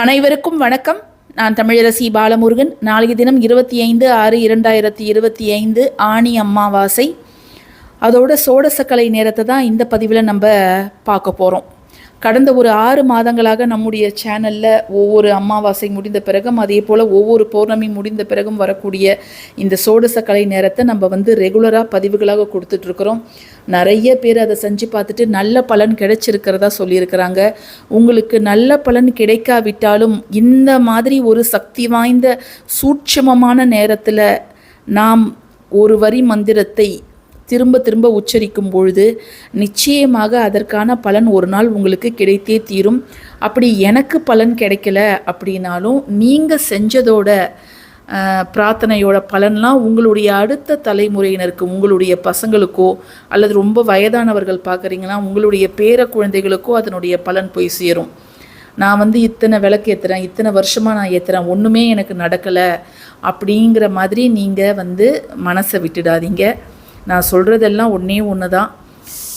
அனைவருக்கும் வணக்கம். நான் தமிழரசி பாலமுருகன். நாளைய தினம் இருபத்தி ஐந்து ஆறு இரண்டாயிரத்தி இருபத்தி ஐந்து ஆணி அம்மாவாசை. அதோட சோடசக்கலை நேரத்தை தான் இந்த பதிவில் நம்ம பார்க்க போகிறோம் கடந்த ஒரு ஆறு மாதங்களாக நம்முடைய சேனலில் ஒவ்வொரு அமாவாசை முடிந்த பிறகும் அதே போல் ஒவ்வொரு பௌர்ணமி முடிந்த பிறகும் வரக்கூடிய இந்த சோடசக்கலை நேரத்தை நம்ம வந்து ரெகுலராக பதிவுகளாக கொடுத்துட்ருக்குறோம். நிறைய பேர் அதை செஞ்சு பார்த்துட்டு நல்ல பலன் கிடைச்சிருக்கிறதா சொல்லியிருக்கிறாங்க. உங்களுக்கு நல்ல பலன் கிடைக்காவிட்டாலும் இந்த மாதிரி ஒரு சக்தி வாய்ந்த சூட்சமமான நேரத்தில் நாம் ஒரு வரி மந்திரத்தை திரும்ப திரும்ப உச்சரிக்கும் பொழுது நிச்சயமாக அதற்கான பலன் ஒரு நாள் உங்களுக்கு கிடைத்தே தீரும். அப்படி எனக்கு பலன் கிடைக்கல அப்படின்னாலும் நீங்கள் செஞ்சதோட பிரார்த்தனையோட பலன்லாம் உங்களுடைய அடுத்த தலைமுறையினருக்கு உங்களுடைய பசங்களுக்கோ அல்லது ரொம்ப வயதானவர்கள் பார்க்குறீங்கன்னா உங்களுடைய பேர குழந்தைகளுக்கோ அதனுடைய பலன் போய் சேரும். நான் வந்து இத்தனை விளக்கு ஏற்றுறேன் இத்தனை வருஷமாக நான் ஏற்றுறேன் ஒன்றுமே எனக்கு நடக்கலை அப்படிங்கிற மாதிரி நீங்கள் வந்து மனசை விட்டுடாதீங்க. நான் சொல்கிறதெல்லாம் ஒன்றே ஒன்று தான்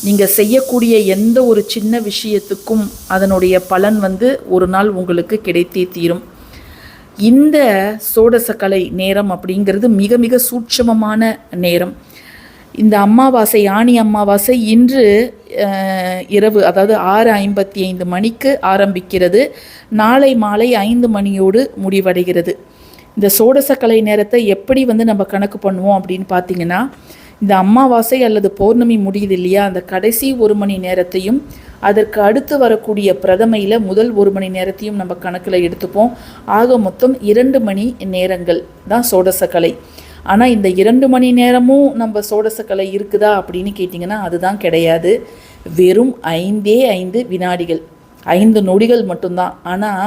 நீங்கள் செய்யக்கூடிய எந்த ஒரு சின்ன விஷயத்துக்கும் அதனுடைய பலன் வந்து ஒரு நாள் உங்களுக்கு கிடைத்தே தீரும். இந்த சோடசக்கலை நேரம் அப்படிங்கிறது மிக மிக சூட்சமமான நேரம். இந்த அமாவாசை ஆணி அமாவாசை இன்று இரவு அதாவது ஆறு ஐம்பத்தி ஐந்து மணிக்கு ஆரம்பிக்கிறது. நாளை மாலை ஐந்து மணியோடு முடிவடைகிறது. இந்த சோடசக்கலை நேரத்தை எப்படி வந்து நம்ம கணக்கு பண்ணுவோம் அப்படின்னு பார்த்தீங்கன்னா இந்த அமாவாசை அல்லது பௌர்ணமி முடியுது இல்லையா அந்த கடைசி ஒரு மணி நேரத்தையும் அதற்கு அடுத்து வரக்கூடிய பிரதமையில் முதல் ஒரு மணி நேரத்தையும் நம்ம கணக்கில் எடுத்துப்போம். ஆக மொத்தம் இரண்டு மணி நேரங்கள் தான் சோடசக்கலை ஆனால் இந்த இரண்டு மணி நேரமும் நம்ம சோடசக்கலை இருக்குதா அப்படின்னு கேட்டிங்கன்னா அதுதான் கிடையாது. வெறும் ஐந்தே ஐந்து வினாடிகள். ஐந்து நொடிகள் மட்டும்தான். ஆனால்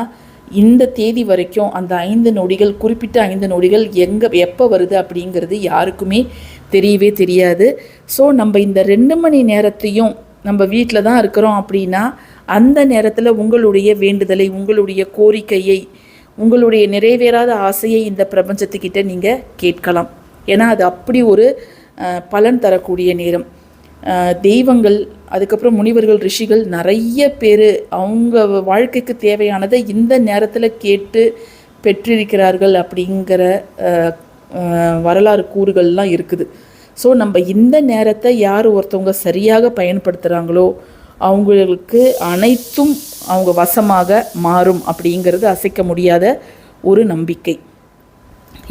இந்த தேதி வரைக்கும் அந்த ஐந்து நொடிகள் குறிப்பிட்ட ஐந்து நொடிகள் எங்கே எப்போ வருது அப்படிங்கிறது யாருக்குமே தெரியவே தெரியாது. ஸோ நம்ம இந்த ரெண்டு மணி நேரத்தையும் நம்ம வீட்டில் தான் இருக்கிறோம் அப்படின்னா அந்த நேரத்தில் உங்களுடைய வேண்டுதலை உங்களுடைய கோரிக்கையை உங்களுடைய நிறைவேறாத ஆசையை இந்த பிரபஞ்சத்துக்கிட்ட நீங்கள் கேட்கலாம். ஏன்னா அது அப்படி ஒரு பலன் தரக்கூடிய நேரம். தெய்வங்கள் அதுக்கப்புறம் முனிவர்கள் ரிஷிகள் நிறைய பேர் அவங்க வாழ்க்கைக்கு தேவையானதை இந்த நேரத்தில் கேட்டு பெற்றிருக்கிறார்கள் அப்படிங்கிற வரலாறு கூறுகள்லாம் இருக்குது. ஸோ நம்ம இந்த நேரத்தை யார் ஒருத்தவங்க சரியாக பயன்படுத்துகிறாங்களோ அவங்களுக்கு அனைத்தும் அவங்க வசமாக மாறும் அப்படிங்கிறது அசைக்க முடியாத ஒரு நம்பிக்கை.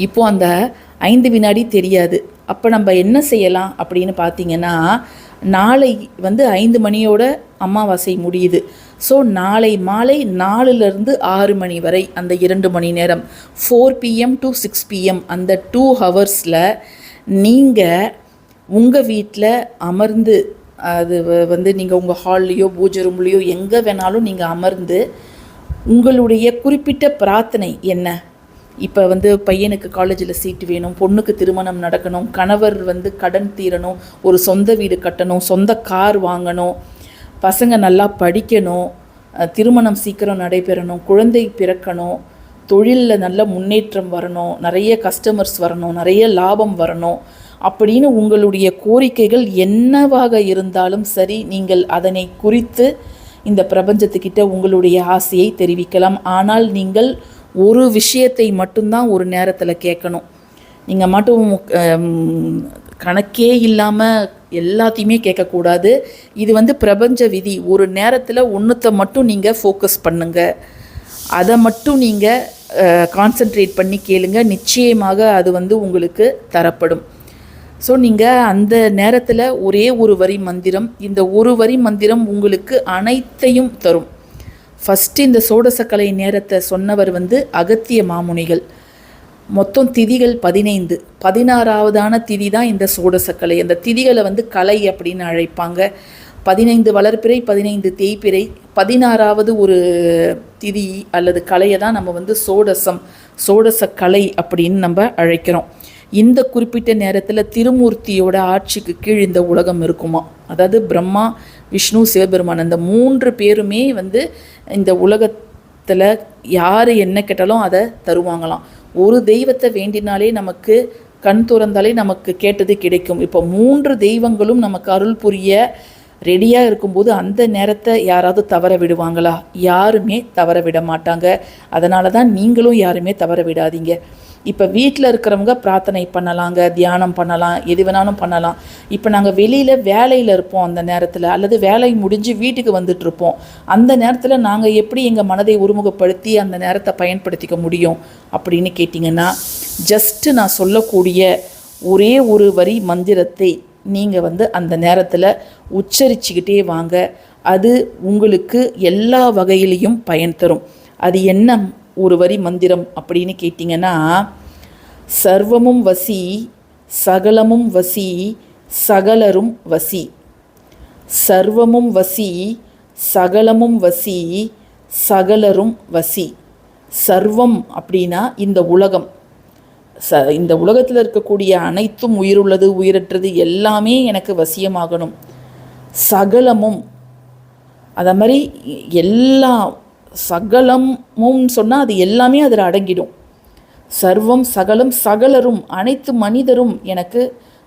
இப்போது அந்த ஐந்து வினாடி தெரியாது. அப்போ நம்ம என்ன செய்யலாம் அப்படின்னு பார்த்தீங்கன்னா நாளை வந்து ஐந்து மணியோட அமாவாசை முடியுது. ஸோ நாளை மாலை நாலுலேருந்து ஆறு மணி வரை அந்த இரண்டு மணி நேரம். Four PM to six PM அந்த டூ ஹவர்ஸில் நீங்கள் உங்கள் வீட்டில் அமர்ந்து அது வந்து நீங்கள் உங்கள் ஹால்லையோ பூஜை ரூம்லேயோ எங்கே வேணாலும் நீங்கள் அமர்ந்து உங்களுடைய குறிப்பிட்ட பிரார்த்தனை என்ன? இப்போ வந்து பையனுக்கு காலேஜில் சீட்டு வேணும் பொண்ணுக்கு திருமணம் நடக்கணும் கணவர் வந்து கடன் தீரணும் ஒரு சொந்த வீடு கட்டணும் சொந்த கார் வாங்கணும் பசங்க நல்லா படிக்கணும் திருமணம் சீக்கிரம் நடைபெறணும் குழந்தை பிறக்கணும் தொழிலில் நல்ல முன்னேற்றம் வரணும் நிறைய கஸ்டமர்ஸ் வரணும் நிறைய லாபம் வரணும் அப்படின்னு உங்களுடைய கோரிக்கைகள் என்னவாக இருந்தாலும் சரி நீங்கள் அதனை குறித்து இந்த பிரபஞ்சத்துக்கிட்ட உங்களுடைய ஆசையை தெரிவிக்கலாம். ஆனால் நீங்கள் ஒரு விஷயத்தை மட்டும்தான் ஒரு நேரத்தில் கேட்கணும். நீங்கள் மட்டும் கணக்கே இல்லாமல் எல்லாத்தையுமே கேட்கக்கூடாது. இது வந்து பிரபஞ்ச விதி. ஒரு நேரத்தில் ஒன்றுத்தை மட்டும் நீங்கள் ஃபோக்கஸ் பண்ணுங்கள் அதை மட்டும் நீங்கள் கான்சென்ட்ரேட் பண்ணி கேளுங்க. நிச்சயமாக அது வந்து உங்களுக்கு தரப்படும். ஸோ நீங்கள் அந்த நேரத்தில் ஒரே ஒரு வரி மந்திரம் இந்த ஒரு வரி மந்திரம் உங்களுக்கு அனைத்தையும் தரும். ஃபஸ்ட்டு இந்த சோடசக்கலை நேரத்தை சொன்னவர் வந்து அகத்திய மாமுனிகள். மொத்தம் திதிகள் பதினைந்து. பதினாறாவதான திதி தான் இந்த சோடசக்கலை. அந்த திதிகளை வந்து கலை அப்படின்னு அழைப்பாங்க. பதினைந்து வளர்ப்பிறை பதினைந்து தேய்ப்பிறை பதினாறாவது ஒரு திதி அல்லது கலையை தான் நம்ம வந்து சோடசம் சோடச கலை அப்படின்னு நம்ம அழைக்கிறோம். இந்த குறிப்பிட்ட நேரத்தில் திருமூர்த்தியோட ஆட்சிக்கு கீழ் இந்த உலகம் இருக்குமா? அதாவது பிரம்மா விஷ்ணு சிவபெருமான் அந்த மூன்று பேருமே வந்து இந்த உலகத்தில் யார் என்ன கேட்டாலும் அதை தருவாங்களாம். ஒரு தெய்வத்தை வேண்டினாலே நமக்கு கண் துறந்தாலே நமக்கு கேட்டது கிடைக்கும். இப்போ மூன்று தெய்வங்களும் நமக்கு அருள் புரிய ரெடியாக இருக்கும்போது அந்த நேரத்தை யாராவது தவற விடுவாங்களா? யாருமே தவற விட மாட்டாங்க. அதனால தான் நீங்களும் யாருமே தவற விடாதீங்க. இப்போ வீட்டில் இருக்கிறவங்க பிரார்த்தனை பண்ணலாங்க தியானம் பண்ணலாம் எது வேணாலும் பண்ணலாம். இப்போ நாங்கள் வெளியில் வேலையில் இருப்போம் அந்த நேரத்தில் அல்லது வேலை முடிஞ்சு வீட்டுக்கு வந்துட்டுருப்போம் அந்த நேரத்தில் நாங்கள் எப்படி எங்கள் மனதை ஒருமுகப்படுத்தி அந்த நேரத்தை பயன்படுத்திக்க முடியும் அப்படின்னு கேட்டிங்கன்னா ஜஸ்ட்டு நான் சொல்லக்கூடிய ஒரே ஒரு வரி மந்திரத்தை நீங்கள் வந்து அந்த நேரத்தில் உச்சரிச்சுக்கிட்டே வாங்க. அது உங்களுக்கு எல்லா வகையிலையும் பயன் தரும். அது என்ன ஒரு வரி மந்திரம் அப்படின்னு கேட்டிங்கன்னா சர்வமும் வசி சகலமும் வசி சகலரும் வசி. சர்வமும் வசி சகலமும் வசி சகலரும் வசி. சர்வம் அப்படின்னா இந்த உலகம். ச இந்த உலகத்தில் இருக்கக்கூடிய அனைத்தும் உயிருள்ளது உயிரற்றது எல்லாமே எனக்கு வசியமாகணும். சகலமும். அதை மாதிரி எல்லா சகலமும் சொன்னால் அது எல்லாமே அதில் அடங்கிடும். சர்வம் சகலம் சகலரும் அனைத்து மனிதரும் எனக்கு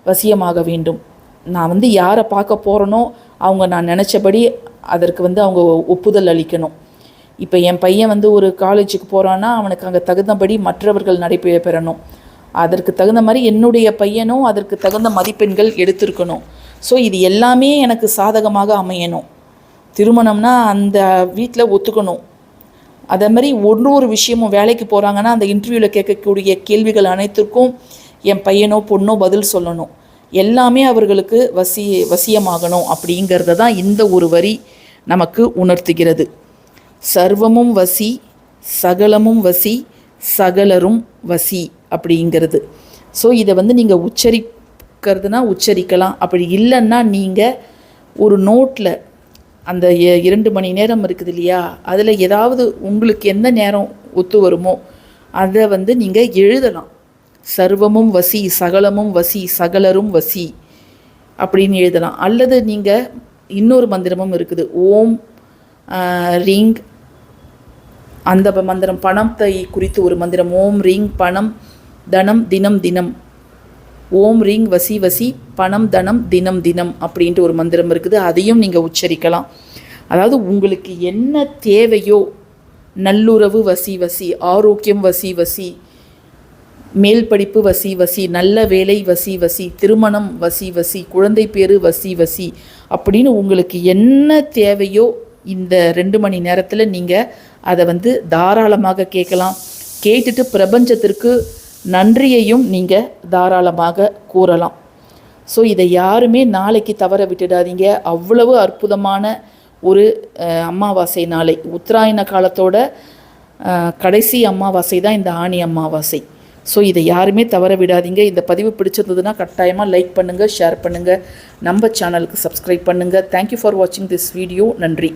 வசியமாக வேண்டும். நான் வந்து யாரை பார்க்க போகிறேனோ அவங்க நான் நினச்சபடி அதற்கு வந்து அவங்க ஒப்புதல் அளிக்கணும். இப்போ என் பையன் வந்து ஒரு காலேஜுக்கு போகிறான்னா அவனுக்கு அங்கே தகுந்தபடி மற்றவர்கள் நடைபெற பெறணும். அதற்கு தகுந்த மாதிரி என்னுடைய பையனும் அதற்கு தகுந்த மதிப்பெண்கள் எடுத்திருக்கணும். ஸோ இது எல்லாமே எனக்கு சாதகமாக அமையணும். திருமணம்னா அந்த வீட்டில் ஒத்துக்கணும். அதே மாதிரி ஒன்று ஒரு விஷயமும் வேலைக்கு போகிறாங்கன்னா அந்த இன்டர்வியூவில் கேட்கக்கூடிய கேள்விகள் அனைத்திற்கும் என் பையனோ பொண்ணோ பதில் சொல்லணும். எல்லாமே அவர்களுக்கு வசி வசியமாகணும் அப்படிங்கிறத தான் இந்த ஒரு வரி நமக்கு உணர்த்துகிறது. சர்வமும் வசி சகலமும் வசி சகலரும் வசி அப்படிங்கிறது. ஸோ இதை வந்து நீங்கள் உச்சரிக்கிறதுனா உச்சரிக்கலாம். அப்படி இல்லைன்னா நீங்கள் ஒரு நோட்டில் அந்த எ- இரண்டு மணி நேரம் இருக்குது இல்லையா? அதில் ஏதாவது உங்களுக்கு எந்த நேரம் ஒத்து வருமோ அதை வந்து நீங்கள் எழுதலாம். சர்வமும் வசி சகலமும் வசி சகலரும் வசி அப்படின்னு எழுதலாம். அல்லது நீங்கள் இன்னொரு மந்திரமும் இருக்குது. ஓம் ரிங் அந்த ப- மந்திரம் பணத்தை குறித்து ஒரு மந்திரம். ஓம் ரிங் பணம் தனம் தினம் தினம். ஓம் ரீங் வசி வசி பணம் தனம் தினம் தினம் அப்படின்ட்டு ஒரு மந்திரம் இருக்குது. அதையும் நீங்கள் உச்சரிக்கலாம். அதாவது உங்களுக்கு என்ன தேவையோ நல்லுறவு வசி வசி ஆரோக்கியம் வசி வசி மேல் படிப்பு வசி வசி நல்ல வேலை வசி வசி திருமணம் வசி வசி குழந்தை பேரு வசி வசி அப்படின்னு உங்களுக்கு என்ன தேவையோ இந்த ரெண்டு மணி நேரத்தில் நீங்கள் அதை வந்து தாராளமாக கேட்கலாம். கேட்டுட்டு பிரபஞ்சத்திற்கு நன்றியையும் நீங்கள் தாராளமாக கூறலாம். ஸோ இதை யாருமே நாளைக்கு தவற விட்டுடாதீங்க. அவ்வளவு அற்புதமான ஒரு அமாவாசை நாளை. உத்தராயண காலத்தோட கடைசி அமாவாசை தான் இந்த ஆணி அமாவாசை. ஸோ இதை யாருமே தவற விடாதீங்க. இந்த பதிவு பிடிச்சிருந்ததுன்னா கட்டாயமாக லைக் பண்ணுங்கள் ஷேர் பண்ணுங்கள் நம்ம சேனலுக்கு சப்ஸ்கிரைப் பண்ணுங்கள் தேங்க்யூ ஃபார் வாட்சிங் திஸ் வீடியோ நன்றி.